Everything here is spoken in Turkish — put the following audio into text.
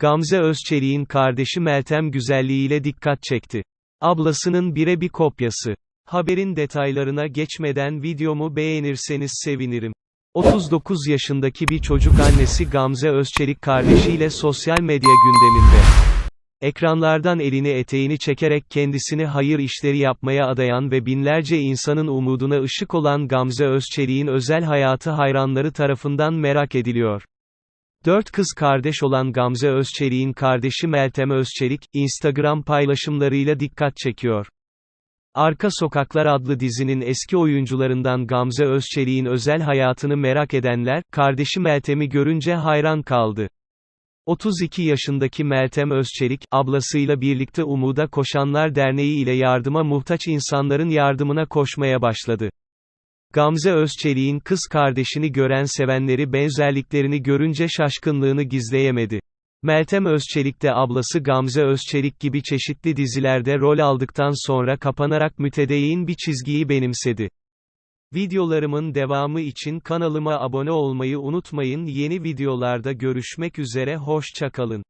Gamze Özçelik'in kardeşi Meltem güzelliğiyle dikkat çekti. Ablasının bire bir kopyası. Haberin detaylarına geçmeden videomu beğenirseniz sevinirim. 39 yaşındaki bir çocuk annesi Gamze Özçelik kardeşiyle sosyal medya gündeminde. Ekranlardan elini eteğini çekerek kendisini hayır işleri yapmaya adayan ve binlerce insanın umuduna ışık olan Gamze Özçelik'in özel hayatı hayranları tarafından merak ediliyor. Dört kız kardeş olan Gamze Özçelik'in kardeşi Meltem Özçelik, Instagram paylaşımlarıyla dikkat çekiyor. Arka Sokaklar adlı dizinin eski oyuncularından Gamze Özçelik'in özel hayatını merak edenler, kardeşi Meltem'i görünce hayran kaldı. 32 yaşındaki Meltem Özçelik, ablasıyla birlikte Umuda Koşanlar Derneği ile yardıma muhtaç insanların yardımına koşmaya başladı. Gamze Özçelik'in kız kardeşini gören sevenleri benzerliklerini görünce şaşkınlığını gizleyemedi. Meltem Özçelik de ablası Gamze Özçelik gibi çeşitli dizilerde rol aldıktan sonra kapanarak mütedeyyin bir çizgiyi benimsedi. Videolarımın devamı için kanalıma abone olmayı unutmayın yeni videolarda görüşmek üzere hoşça kalın.